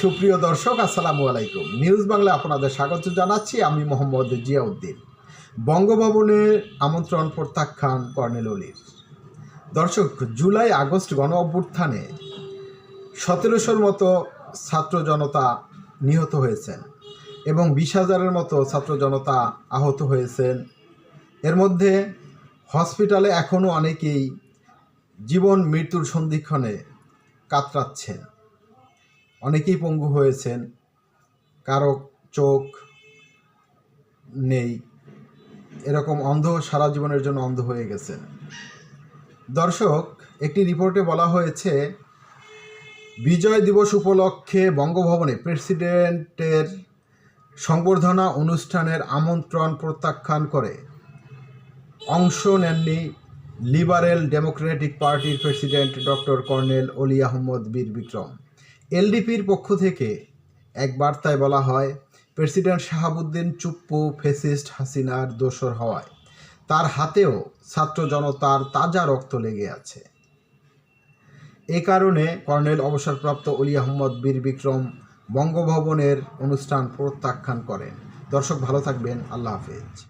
সুপ্রিয় দর্শক, আসসালামু আলাইকুম। নিউজ বাংলা আপনাদের স্বাগত জানাচ্ছি। আমি মোহাম্মদ জিয়াউদ্দিন। বঙ্গভবনের আমন্ত্রণ প্রত্যাখ্যান কর্নেল অলির। দর্শক, জুলাই আগস্ট গণ অভ্যুত্থানে সতেরোশোর মতো ছাত্র জনতা নিহত হয়েছেন এবং বিশ হাজারের মতো ছাত্র জনতা আহত হয়েছেন। এর মধ্যে হসপিটালে এখনও অনেকেই জীবন মৃত্যুর সন্ধিক্ষণে কাতরাচ্ছেন। অনেকেই পঙ্গু হয়েছেন, কারও চোখ নেই, এরকম অন্ধ সারা জীবনের জন্য অন্ধ হয়ে গেছেন দর্শক, একটি রিপোর্টে বলা হয়েছে, বিজয় দিবস উপলক্ষে বঙ্গভবনে প্রেসিডেন্টের সংবর্ধনা অনুষ্ঠানের আমন্ত্রণ প্রত্যাখ্যান করে অংশ নেননি লিবারেল ডেমোক্রেটিক পার্টির president doctor colonel Oli Ahmad বীর বিক্রম। এলডিপির পক্ষ থেকে এক বার্তায় বলা হয়, প্রেসিডেন্ট শাহাবুদ্দিন চুপ্পু ফেসিস্ট হাসিনার দোসর হওয়ায়। তার হাতেও ছাত্র জনতার তাজা রক্ত লেগে আছে। এ কারণে কর্নেল অবসরপ্রাপ্ত অলি আহমদ বীর বিক্রম বঙ্গভবনের অনুষ্ঠান প্রত্যাখ্যান করেন। দর্শক ভালো থাকবেন, আল্লাহ হাফেজ।